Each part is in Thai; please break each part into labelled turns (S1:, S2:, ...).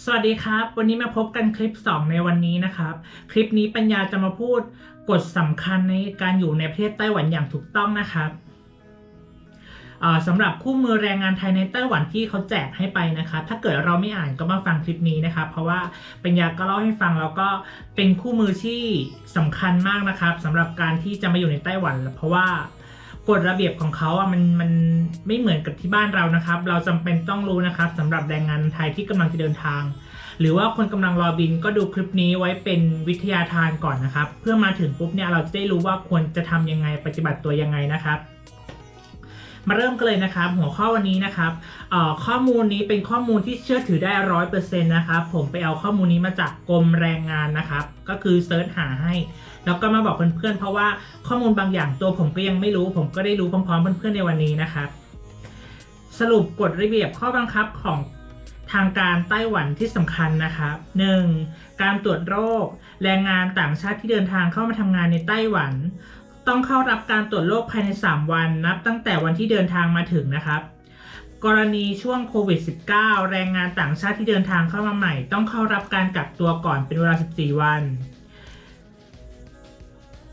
S1: สวัสดีครับ วันนี้มาพบกันคลิป 2 ในวันนี้นะครับ คลิปนี้ปัญญาจะมาพูดกฎสำคัญในการอยู่ในประเทศไต้หวันอย่างถูกต้องนะครับอ่าสำหรับคู่มือแรงงานไทยในไต้หวันที่เขาแจกให้ไปนะครับ ถ้าเกิดเราไม่อ่านก็มาฟังคลิปนี้นะครับ เพราะว่าปัญญาก็เล่าให้ฟังแล้วก็เป็นคู่มือที่สำคัญมากนะครับสำหรับการที่จะมาอยู่ในไต้หวัน เพราะว่า กฎระเบียบของเขาอะมันมันไม่เหมือนกับที่บ้านเรานะครับ เราจำเป็นต้องรู้นะครับสำหรับแรงงานไทยที่กำลังจะเดินทาง หรือว่าคนกำลังรอบินก็ดูคลิปนี้ไว้เป็นวิทยาทานก่อนนะครับ เพื่อมาถึงปุ๊บเนี่ยเราจะได้รู้ว่าควรจะทำยังไงปฏิบัติตัวยังไงนะครับ มาเริ่มกันเลยนะครับ หัวข้อวันนี้นะครับข้อมูลนี้เป็นข้อมูลที่เชื่อถือได้ร้อยเปอร์เซ็นต์นะครับผมไปเอาข้อมูลนี้มาจากกรมแรงงานนะครับ ก็คือเซิร์ชหาให้ แล้วก็มาบอกเพื่อนๆเพราะว่าข้อมูลบางอย่างตัวผมก็ยังไม่รู้ ผมก็ได้รู้พร้อมๆเพื่อนๆในวันนี้นะครับ สรุปกฎระเบียบข้อบังคับของทางการไต้หวันที่สำคัญนะครับ 1. การตรวจโรค แรงงานต่างชาติที่เดินทางเข้ามาทำงานในไต้หวัน ต้องเข้ารับการตรวจโรคภายใน 3 วันนับตั้งแต่วันที่เดินทางมาถึงนะครับ กรณีช่วงโควิด -19 แรงงานต่างชาติที่เดินทางเข้ามาใหม่ ต้องเข้ารับการกักตัวก่อนเป็นเวลา 14 วัน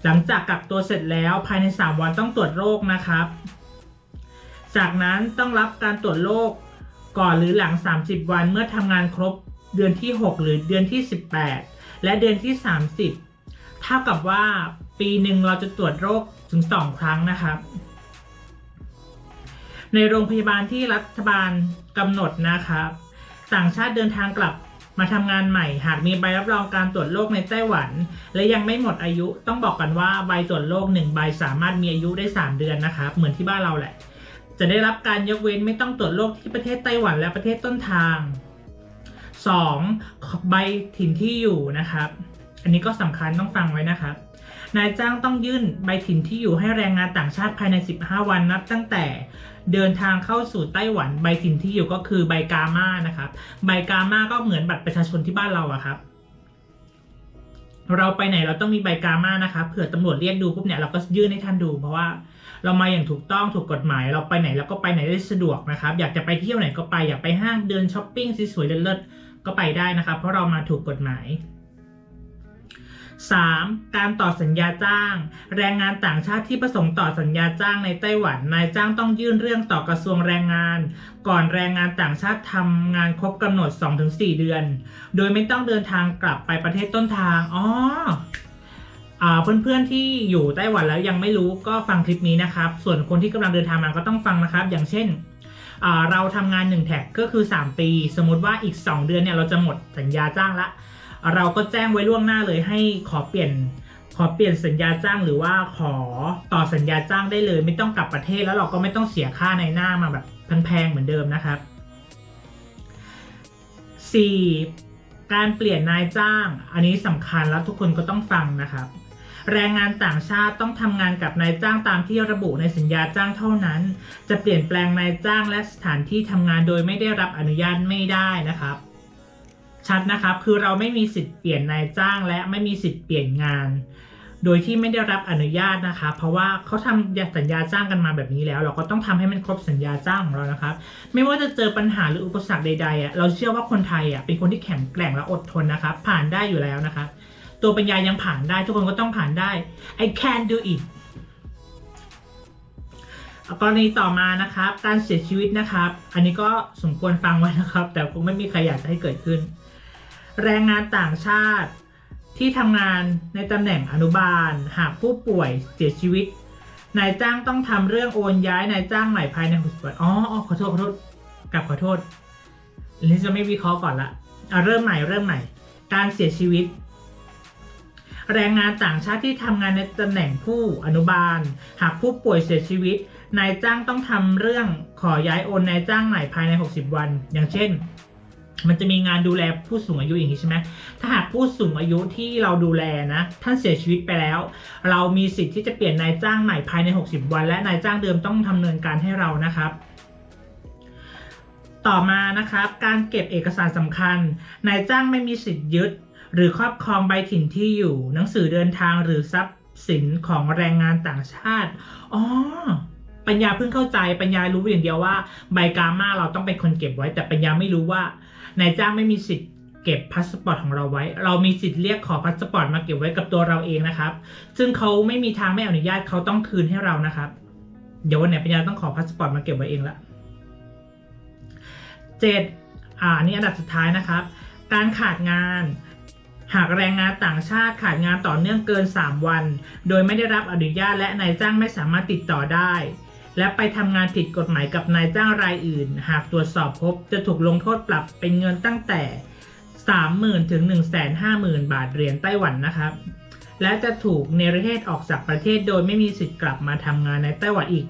S1: หลังจากกักตัวเสร็จแล้วภายใน 3 วันต้องตรวจโรคนะครับ จากนั้นต้องรับการตรวจโรคก่อนหรือหลัง 30 วันเมื่อทำงานครบเดือนที่ 6 หรือเดือนที่ 18 และเดือนที่ 30 เท่ากับว่า ปีหนึ่งเราจะตรวจโรคถึง 2 ครั้งนะครับ ในโรงพยาบาลที่รัฐบาลกำหนดนะครับ ต่างชาติเดินทางกลับมาทำงานใหม่ หากมีใบรับรองการตรวจโรคในไต้หวัน และยังไม่หมดอายุต้องบอกกันว่าใบตรวจโรคหนึ่งใบสามารถมีอายุได้ 3 เดือนนะครับ เหมือนที่บ้านเราแหละ จะได้รับการยกเว้นไม่ต้องตรวจโรคที่ประเทศไต้หวันและประเทศต้นทาง 2. ใบถิ่นที่อยู่นะครับ อันนี้ก็สำคัญต้องฟังไว้นะครับ นายจ้างต้องยื่นใบถิ่นที่อยู่ให้แรงงานต่างชาติภายใน 15 วันนับตั้งแต่เดินทางเข้าสู่ไต้หวันใบถิ่นที่อยู่ก็คือใบกาม่านะครับใบกาม่าก็เหมือนบัตรประชาชนที่บ้านเราอะครับ เราไปไหนเราต้องมีใบกาม่านะครับเผื่อตำรวจเรียกดูปุ๊บเนี่ยเราก็ยื่นให้ท่านดูเพราะว่าเรามาอย่างถูกต้องถูกกฎหมาย เราไปไหนเราก็ไปไหนได้สะดวกนะครับ อยากจะไปเที่ยวไหนก็ไปอยากไปห้างเดินช้อปปิ้งสวยๆเลิศๆก็ไปได้นะครับเพราะเรามาถูกกฎหมาย 3. การต่อสัญญาจ้าง แรงงานต่างชาติที่ประสงค์ต่อสัญญาจ้างในไต้หวันนายจ้างต้องยื่นเรื่องต่อกระทรวงแรงงาน ก่อนแรงงานต่างชาติทำงานครบกำหนด 2-4 เดือน โดยไม่ต้องเดินทางกลับไปประเทศต้นทางอ๋อเพื่อนๆที่อยู่ไต้หวันแล้วยังไม่รู้ก็ฟังคลิปนี้นะครับ ส่วนคนที่กำลังเดินทางมาก็ต้องฟังนะครับ อย่างเช่นเราทำงาน1แท็กก็คือ 3 ปี สมมติว่าอีก 2 เดือนเนี่ยเราจะหมดสัญญาจ้างละ เราก็แจ้งไว้ล่วงหน้าเลยให้ขอเปลี่ยนขอเปลี่ยนสัญญาจ้างหรือว่าขอต่อสัญญาจ้างได้เลย ไม่ต้องกลับประเทศแล้วเราก็ไม่ต้องเสียค่าในหน้ามาแบบแพงๆเหมือนเดิมนะครับ 4. การเปลี่ยนนายจ้าง อันนี้สำคัญแล้วทุกคนก็ต้องฟังนะครับ แรงงานต่างชาติต้องทำงานกับนายจ้างตามที่ระบุในสัญญาจ้างเท่านั้น จะเปลี่ยนแปลงนายจ้างและสถานที่ทำงานโดยไม่ได้รับอนุญาตไม่ได้นะครับ ชัดนะครับ คือเราไม่มีสิทธิ์เปลี่ยนนายจ้างและไม่มีสิทธิ์เปลี่ยนงาน โดยที่ไม่ได้รับอนุญาตนะคะเพราะว่าเขาทำสัญญาจ้างกันมาแบบนี้แล้ว เราก็ต้องทำให้มันครบสัญญาจ้างของเรานะครับ ไม่ว่าจะเจอปัญหาหรืออุปสรรคใดๆอะเราเชื่อว่าคนไทยอะเป็นคนที่แข็งแกร่งและอดทนนะครับ ผ่านได้อยู่แล้วนะคะตัวปัญญายังผ่านได้ ทุกคนก็ต้องผ่านได้ I can do it กรณีต่อมานะครับ การเสียชีวิตนะครับ อันนี้ก็สมควรฟังไว้นะครับ แต่คงไม่มีใครอยากจะให้เกิดขึ้น แรงงานต่างชาติ ที่ทำงานในตำแหน่งอนุบาล หากผู้ป่วยเสียชีวิตนายจ้างต้องทำเรื่องโอนย้ายนายจ้างใหม่ภายใน60วันอ๋ออขอโทษขอโทษกลับขอโทษอันนี้จะไม่วิเคราะห์ก่อนละเอะเริ่มใหม่เริ่มใหม่ การเสียชีวิต แรงงานต่างชาติที่ทำงานในตำแหน่งผู้อนุบาล หากผู้ป่วยเสียชีวิตนายจ้างต้องทำเรื่องขอย้ายโอนนายจ้างใหม่ภายใน 60 วัน อย่างเช่น มันจะมีงานดูแลผู้สูงอายุอย่างนี้ใช่ไหมถ้าหากผู้สูงอายุที่เราดูแลนะ ท่านเสียชีวิตไปแล้ว เรามีสิทธิ์ที่จะเปลี่ยนนายจ้างใหม่ภายใน 60 วัน และนายจ้างเดิมต้องดำเนินการให้เรานะครับ ต่อมานะครับ การเก็บเอกสารสำคัญ นายจ้างไม่มีสิทธิ์ยึด หรือครอบครองใบถิ่นที่อยู่ หนังสือเดินทางหรือทรัพย์สินของแรงงานต่างชาติ อ๋อปปัญญาเพิ่งเข้าใจปัญญารู้อย่างเดียวว่าใบกามาเราต้องเป็นคนเก็บไว้ แต่ปัญญาไม่รู้ว่า นายจ้างไม่มีสิทธิ์เก็บพาสปอร์ตของเราไว้ เรามีสิทธิ์เรียกขอพาสปอร์ตมาเก็บไว้กับตัวเราเองนะครับ ซึ่งเขาไม่มีทางไม่อนุญาตเขาต้องคืนให้เรานะครับ เดี๋ยววันไหนปัญญาต้องขอพาสปอร์ตมาเก็บไว้เองละเจ็ดอ่าอันนี่อันดับสุดท้ายนะครับ การขาดงานหากแรงงานต่างชาติขาดงานต่อเนื่องเกิน 3 วัน โดยไม่ได้รับอนุญาตและนายจ้างไม่สามารถติดต่อได้ และไปทำงานผิดกฎหมายกับนายจ้างรายอื่น หากตรวจสอบพบจะถูกลงโทษปรับเป็นเงินตั้งแต่ 30,000 ถึง 150,000 บาทเหรียญไต้หวันนะครับ และจะถูกเนรเทศออกจากประเทศโดยไม่มีสิทธิ์กลับมาทำงานในไต้หวันอีก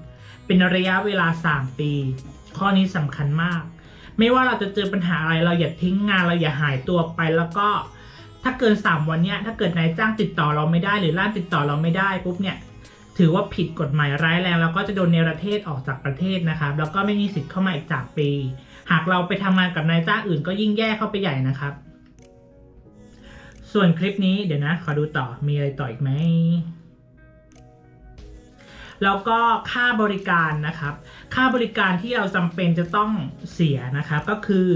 S1: เป็นระยะเวลา 3 ปี ข้อนี้สำคัญมาก ไม่ว่าเราจะเจอปัญหาอะไรเราอย่าทิ้งงานเราอย่าหายตัวไปแล้วก็ถ้าเกิน 3 วันเนี้ยถ้าเกิดนายจ้างติดต่อเราไม่ได้หรือล่ามติดต่อเราไม่ได้ปุ๊บเนี่ย ถือว่าผิดกฎหมายร้ายแรงแล้วก็จะโดนเนรเทศออกจากประเทศนะครับแล้วก็ไม่มีสิทธิ์เข้ามาอีกจากปี หากเราไปทำงานกับนายจ้างอื่นก็ยิ่งแย่เข้าไปใหญ่นะครับ ส่วนคลิปนี้เดี๋ยวนะ ขอดูต่อมีอะไรต่ออีกไหมแล้วก็ค่าบริการนะครับ ค่าบริการที่เราจำเป็นจะต้องเสียนะครับ ก็คือ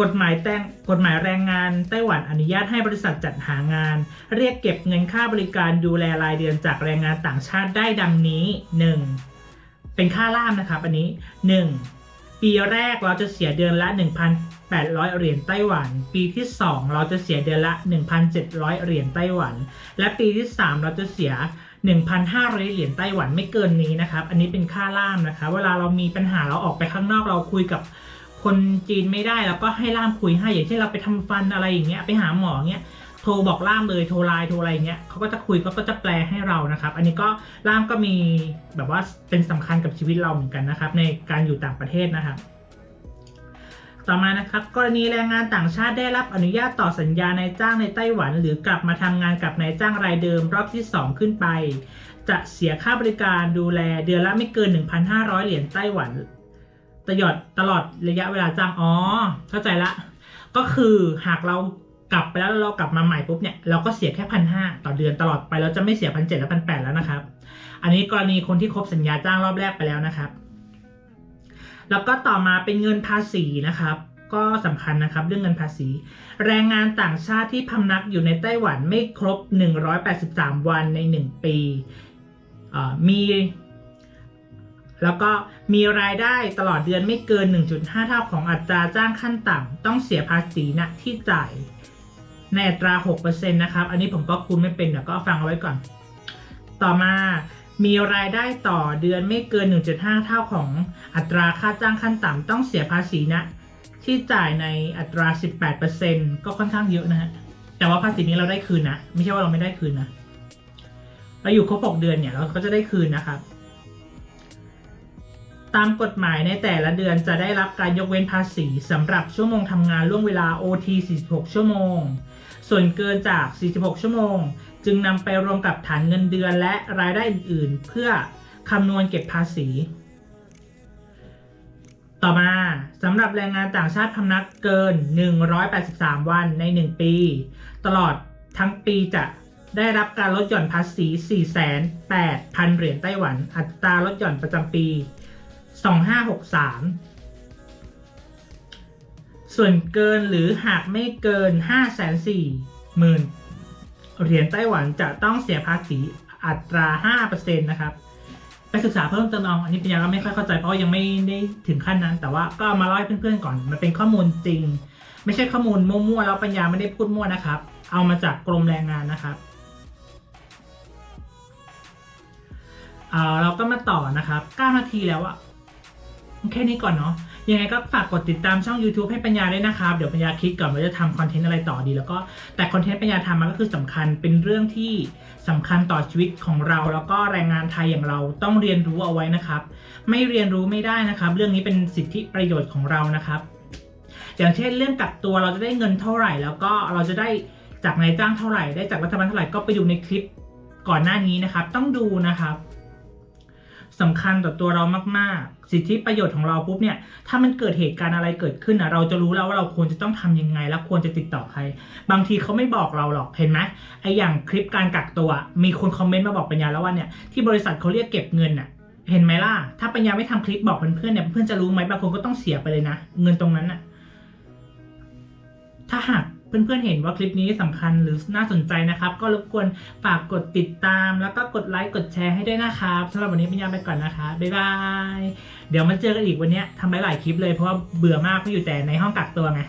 S1: กฎหมายแต่งกฎหมายแรงงานไต้หวันอนุญาตให้บริษัทจัดหางาน เรียกเก็บเงินค่าบริการดูแลรายเดือนจากแรงงานต่างชาติได้ดังนี้ 1. เป็นค่าล่ามนะครับอันนี้ 1. ปีแรกเราจะเสียเดือนละ 1,800 เหรียญไต้หวัน ปีที่ 2 เราจะเสียเดือนละ 1,700 เหรียญไต้หวัน และปีที่ 3 เราจะเสีย1,500 เหรียญไต้หวันไม่เกินนี้นะครับ อันนี้เป็นค่าล่ามนะคะ เวลาเรามีปัญหาเราออกไปข้างนอกเราคุยกับ คนจีนไม่ได้แล้วก็ให้ล่ามคุยให้อย่างเช่นเราไปทำฟันอะไรอย่างเงี้ยไปหาหมอเงี้ยโทรบอกล่ามเลยโทรไลน์โทรอะไรเงี้ยเขาก็จะคุยเขาก็จะแปลให้เรานะครับ อันนี้ก็ล่ามก็มีแบบว่าเป็นสำคัญกับชีวิตเราเหมือนกันนะครับ ในการอยู่ต่างประเทศนะครับต่อมานะครับกรณีแรงงานต่างชาติได้รับอนุญาตต่อสัญญาในจ้างในไต้หวัน หรือกลับมาทำงานกับนายจ้างรายเดิมรอบที่ 2 ขึ้นไป จะเสียค่าบริการดูแลเดือนละไม่เกิน 1,500 เหรียญไต้หวัน ตลอดตลอดระยะเวลาจ้างอ๋อเข้าใจละ ก็คือหากเรากลับไปแล้วเรากลับมาใหม่ปุ๊บเนี่ยเราก็เสียแค่พันห้าต่อเดือนตลอดไปเราจะไม่เสียพันเจ็ดและพันแปดแล้วนะครับ อันนี้กรณีคนที่ครบสัญญาจ้างรอบแรกไปแล้วนะครับ แล้วก็ต่อมาเป็นเงินภาษีนะครับ ก็สำคัญนะครับเรื่องเงินภาษี แรงงานต่างชาติที่พำนักอยู่ในไต้หวันไม่ครบ 183 วันใน 1 ปีมี แล้วก็มีรายได้ตลอดเดือนไม่เกิน 1.5 เท่าของอัตราจ้างขั้นต่ำต้องเสียภาษีณที่จ่าย ในอัตรา 6%นะครับ อันนี้ผมก็คูณไม่เป็นเดี๋ยวก็ฟังเอาไว้ก่อน ต่อมามีรายได้ต่อเดือนไม่เกิน 1.5 เท่าของอัตราค่าจ้างขั้นต่ำต้องเสียภาษีณที่จ่ายในอัตรา 18%ก็ค่อนข้างเยอะนะฮะแต่ว่าภาษีนี้เราได้คืนนะ ไม่ใช่ว่าเราไม่ได้คืนนะเราอยู่ครบ 6 เดือนเนี่ยเราก็จะได้คืนนะครับ ตามกฎหมายในแต่ละเดือนจะได้รับการยกเว้นภาษีสำหรับชั่วโมงทำงานล่วงเวลา OT 46 ชั่วโมง ส่วนเกินจาก 46 ชั่วโมง จึงนำไปรวมกับฐานเงินเดือนและรายได้อื่นๆ เพื่อคำนวณเก็บภาษี ต่อมาสำหรับแรงงานต่างชาติพำนักเกิน 183 วันใน 1 ปี ตลอดทั้งปีจะได้รับการลดหย่อนภาษี 4,800เหรียญไต้หวัน อัตราลดหย่อนประจำปี 2563ส่วนเกินหรือหากไม่เกิน5,4หมื่นเหรียญไต้หวันจะต้องเสียภาษีอัตรา5%นะครับ ไปศึกษาเพิ่มเติมเอาอันนี้ปัญญาก็ไม่ค่อยเข้าใจเพราะยังไม่ได้ถึงขั้นนั้น แต่ว่าก็มาเล่าให้เพื่อนๆก่อน มันเป็นข้อมูลจริง ไม่ใช่ข้อมูลมั่วๆแล้วปัญญาไม่ได้พูดมั่วนะครับ เอามาจากกรมแรงงานนะครับเอ่อเราก็มาต่อนะครับ9นาทีแล้วอะ แค่นี้ก่อนเนาะยังไงก็ฝากกดติดตามช่อง YouTube ให้ปัญญาด้วยนะครับ เดี๋ยวปัญญาคิดก่อนว่าจะทำคอนเทนต์อะไรต่อดี แล้วก็แต่คอนเทนต์ปัญญาทำมันก็คือสำคัญเป็นเรื่องที่สำคัญต่อชีวิตของเรา แล้วก็แรงงานไทยอย่างเราต้องเรียนรู้เอาไว้นะครับ ไม่เรียนรู้ไม่ได้นะครับ เรื่องนี้เป็นสิทธิประโยชน์ของเรานะครับ อย่างเช่นเรื่องกักตัวเราจะได้เงินเท่าไหร่ แล้วก็เราจะได้จากนายจ้างเท่าไหร่ ได้จากรัฐบาลเท่าไหร่ก็ไปดูในคลิปก่อนหน้านี้นะครับ ต้องดูนะครับ สำคัญต่อตัวเรามากๆ สิทธิประโยชน์ของเราปุ๊บเนี่ย ถ้ามันเกิดเหตุการณ์อะไรเกิดขึ้นอะ เราจะรู้แล้วว่าเราควรจะต้องทำยังไง และควรจะติดต่อใคร บางทีเขาไม่บอกเราหรอก เห็นไหมไออย่างคลิปการกักตัว มีคนคอมเมนต์มาบอกปัญญาแล้วว่าเนี่ย ที่บริษัทเขาเรียกเก็บเงินอะ เห็นไหมล่ะ ถ้าปัญญาไม่ทำคลิปบอกเพื่อนๆเนี่ย เพื่อนจะรู้ไหมบางคนก็ต้องเสียไปเลยนะ เงินตรงนั้นน่ะ ถ้าหาก เพื่อนๆเห็นว่าคลิปนี้สำคัญหรือน่าสนใจนะครับ ก็รบกวนฝากกดติดตาม แล้วก็กดไลค์กดแชร์ให้ด้วยนะครับสำหรับวันนี้ปัญญาไปก่อนนะคะบ๊ายบายเดี๋ยวมาเจอกันอีกวันนี้ทำหลายๆคลิปเลยเพราะว่าเบื่อมากเพราะอยู่แต่ในห้องกักตัวไง